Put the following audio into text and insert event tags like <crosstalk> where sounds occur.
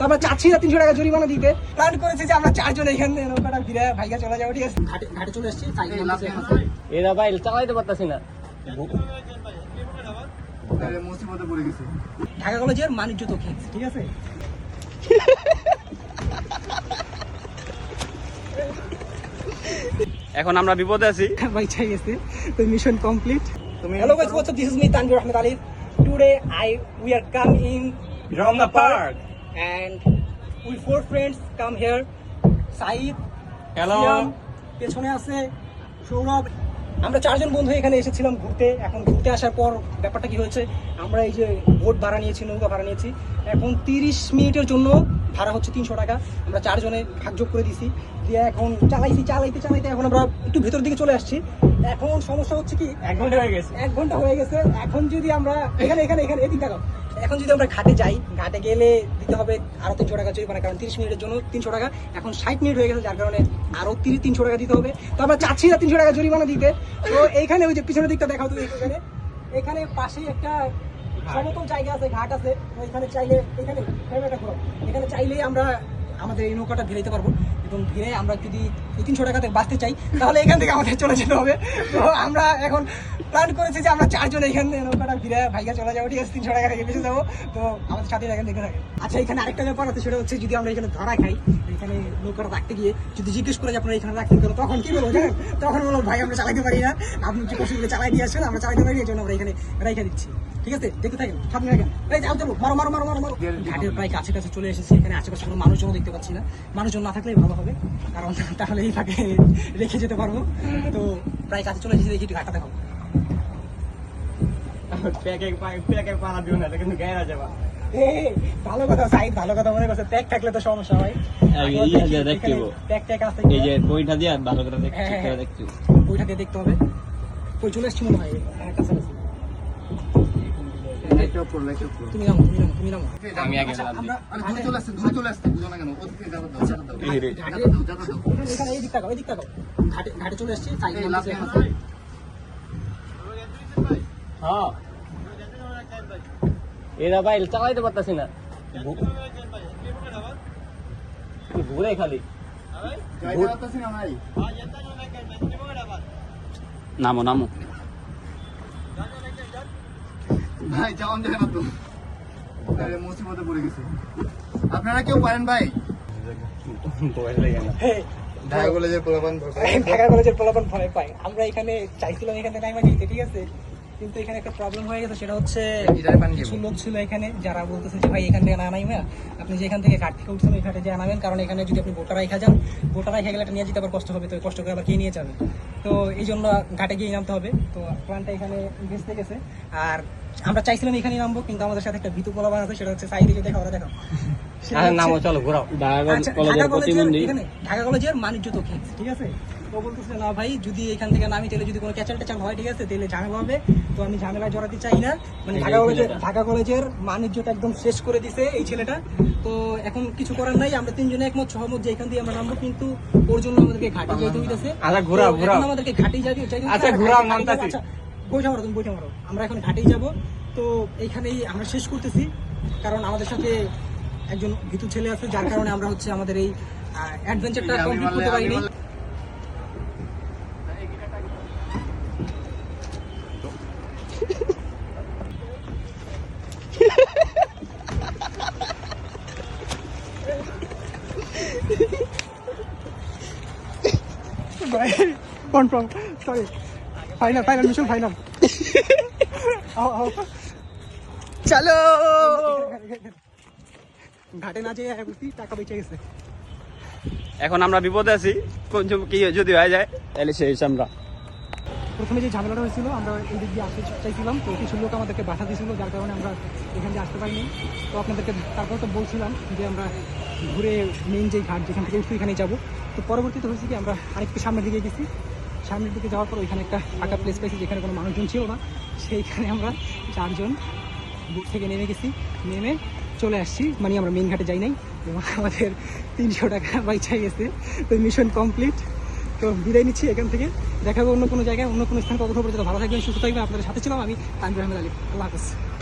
তো আমরা চাচ্ছি না তিনশো টাকা জরিমানা দিতে। প্ল্যান করেছি যে আমরা চারজন এখান থেকে নৌকাটা ঘিরে ভাইগা চলে যাব ঠিক আছে? ঘাটে ঘাটে চলে এসেছি এরা ভাই চালাইতে পারতাছি না। মুসিবতে পড়ে গেছে। ঢাকা কলেজের মানিজ্য তো ঠিক আছে? এখন আমরা বিপদে আছি। ভাই চাই গেছে? তো মিশন কমপ্লিট তুমি Hello guys, what's up? This is me, Tanvir Ahmed Ali. Today, I we are come in Ranga Park. And we four friends come here. Hello. Siam, পেছনে আছে সৌরভ। আমরা চারজন বন্ধু এখানে এসেছিলাম ঘুরতে। এখন ঘুরতে আসার পর ব্যাপারটা কি হয়েছে? আমরা এই যে বোট ভাড়া নিয়েছি নৌকা ভাড়া নিয়েছি। এখন তিরিশ মিনিটের জন্য ভাড়া হচ্ছে তিনশো টাকা। আমরা চারজনে ভাগযোগ করে দিছি দিয়ে এখন চালাইছি চালাইতে চালাইতে এখন আমরা একটু ভেতর দিকে চলে আসছি। এখন সমস্যা হচ্ছে কি? এক ঘণ্টা হয়ে গেছে। এক ঘণ্টা হয়ে গেছে। এখন যদি আমরা এখানে এখানে এখানে এদিক দেখাও এখন যদি আমরা ঘাটে যাই, ঘাটে গেলে দিতে হবে আরও তিনশো টাকা জরিমানা কারণ তিরিশ মিনিটের জন্য তিনশো টাকা, এখন ষাট মিনিট হয়ে গেছে, যার কারণে আরও তিরিশ তিনশো টাকা দিতে হবে। তো আমরা চাচ্ছি না তিনশো টাকা জরিমানা দিতে। তো এইখানে ওই যে পিছনের দিকটা দেখাও তুমি এখানে এখানে পাশেই একটা সমতল জায়গা আছে, ঘাট আছে। এখানে চাইলে এখানে এখানে চাইলেই আমরা আমাদের এই নৌকাটা ভিড়াইতে পারব। এবং ভিড়ে আমরা যদি এই তিনশো টাকাতে বাঁচতে চাই, তাহলে এখান থেকে আমাদের চলে যেতে হবে। তো আমরা এখন প্ল্যান করেছি যে আমরা চারজন এখান থেকে নৌকাটা ভিড়ে ভাইগা চলে যাব, ঠিক আছে? তিনশো টাকা রেখে বেঁচে যাব। তো আমাদের সাথে এখানে দেখে থাকে আচ্ছা এখানে আরেকটা ব্যাপার আছে, সেটা হচ্ছে যদি আমরা এখানে ধরা খাই, এখানে নৌকাটা রাখতে গিয়ে যদি জিজ্ঞেস করে যে আপনারা এখানে রাখতে কেন, তখন কি বলব জানেন? তখন বলব, ভাই, আমরা চালাইতে পারি না। আপনি কি করে চালাই দিয়ে আসছেন আমরা চালাইতে পারি এই জন্য আমরা এখানে রেখে দিচ্ছি। ঠিক আছে? দেখতে থাকেন সামনে রাখেন এই যাও মারো মারো মারো মারো মারো। ঘাটের প্রায় কাছে কাছে চলে এসেছি। এখানে আশেপাশে কোনো মানুষজনও দেখতে পাচ্ছি না। মানুষজন না থাকলেই ভালো হবে। কারণ <laughs> তাহলে এই ফাঁকে রেখে যেতে পারব। তো প্রায় কাছে চলে এসেছি। দেখি একটু ঘাটটা দেখো প্যাকে প্যাকে পাড়া দিও না কিন্তু গায়ে যাবা। এ, ভালো কথা সাইড ভালো কথা মনে করছে। ট্যাগ থাকলে তো সমস্যা হয়। দেখতে ট্যাগ ট্যাগ আছে এই যে বইটা দিয়ে ভালো করে দেখ হ্যাঁ, ঠিক হ্যাঁ। দেখছি বইটা দিয়ে দেখতে হবে। কই চলে এসছি মনে হয়। হ্যাঁ, কাছাকাছি। করো লাইট অফ তুমি নামো তুমি নামো তুমি নামো। আমি আগে আচ্ছা, আমরা আরে চলে আসছে দূরে চলে আসছে বুঝো না কেন? ওদিকে যাব দাও যাব দাও। এই রে। যাব দাও এখানে এই দিকটা এই দিকটা ঘাটে ঘাটে চলে এসছি সাইড এই হ্যাঁ। এরা ভাই চালাইতে পারতাছি না। ঘুরে খালি? নামো নামো। ভাই যাওন যাবে না তো। আরে মুসিবতে পড়ে গেছে। আপনারা কেউ পারেন ভাই? বয়স লেগে না হ্যাঁ, ঢাকা কলেজের পোলাপান ঢাকা কলেজের পোলাপান ভয় পায়। আমরা এখানে চাইছিলাম এখানে যেতে ঠিক আছে। কিন্তু এখানে একটা প্রবলেম হয়ে গেছে সেটা হচ্ছে কিছু লোক ছিল এখানে যারা বলতেছে যে ভাই এখান থেকে না নাইমা আপনি যেখান থেকে ঘাট থেকে উঠছেন ওই ঘাটে যে নামেন কারণ এখানে যদি আপনি বোটা রাখা যান বোটা রাখা গেলে এটা নিয়ে যেতে আবার কষ্ট হবে। তো কষ্ট করে আবার কে নিয়ে যাবে? তো এই জন্য ঘাটে গিয়ে নামতে হবে। তো প্ল্যানটা এখানে ভেসতে গেছে। আর আমরা চাইছিলাম এখানে নামবো কিন্তু আমাদের সাথে একটা বিতু পোলাবান আছে সেটা হচ্ছে সাইডে যদি খাওয়া ওরা দেখো সেটা আরে হচ্ছে- নামো চলো ঘোরাও। আচ্ছা, ঢাকা কলেজের মানুষ ঠিক আছে? তো বলতেছে না ভাই যদি এখান থেকে নামি তাহলে যদি কোনো ক্যাচাল ট্যাচাল হয় ঠিক আছে তাহলে ঝামেলা হবে। তো আমি ঝামেলায় জড়াতে চাই না। মানে ঢাকা কলেজের ঢাকা কলেজের মানিজ্যটা একদম শেষ করে দিছে এই ছেলেটা। তো এখন কিছু করার নাই আমরা তিনজনে একমত সহমত যে এখান দিয়ে আমরা নামবো কিন্তু ওর জন্য আমাদেরকে ঘাটে যেতে হইতেছে। আচ্ছা, ঘোরাও, তো এখন ঘোরাও। আমাদেরকে চাই আচ্ছা, নামতাছি। আচ্ছা বইটা মারো তুমি বইটা মারো। আমরা এখন ঘাটেই যাব। তো এইখানেই আমরা শেষ করতেছি। কারণ আমাদের সাথে একজন ভীতু ছেলে আছে যার কারণে আমরা হচ্ছে আমাদের এই অ্যাডভেঞ্চারটা কমপ্লিট করতে পারিনি। Confirm sorry final final mission final চলো ঘাটে না যেয়ে বুঝছি টাকা বেঁচে গেছে। এখন আমরা বিপদে আছি। কোন কি যদি হয়ে যায় তাহলে শেষ আমরা প্রথমে যে ঝামেলাটা হয়েছিল, আমরা এই দিক দিয়ে আসতে চাইছিলাম, তো কিছু লোক আমাদেরকে বাধা দিয়েছিল, যার কারণে আমরা এখান দিয়ে আসতে পারিনি। তো আপনাদেরকে তারপর তো বলছিলাম যে আমরা ঘুরে মেইন যে ঘাট, যেখান থেকে উঠছি এখানে যাব। তো পরবর্তীতে হয়েছে কি, আমরা আরেকটু সামনের দিকে গেছি। সামনের দিকে যাওয়ার পর ওইখানে একটা ফাঁকা প্লেস পাইছি, যেখানে কোনো মানুষজন ছিল না। সেইখানে আমরা চারজন বুক থেকে নেমে গেছি। নেমে চলে আসছি মানে আমরা মেইন ঘাটে যাই নাই। আমাদের তিনশো টাকা বাইচাই গেছে। তো মিশন কমপ্লিট তো বিদায় নিচ্ছি এখান থেকে। দেখাবো অন্য কোনো জায়গায়, অন্য কোনো স্থান। কখনো পর্যন্ত ভালো থাকবেন, সুস্থ থাকবেন। আপনাদের সাথে ছিলাম আমি তানবির আহমেদ আলী। আল্লাহ হাফেজ।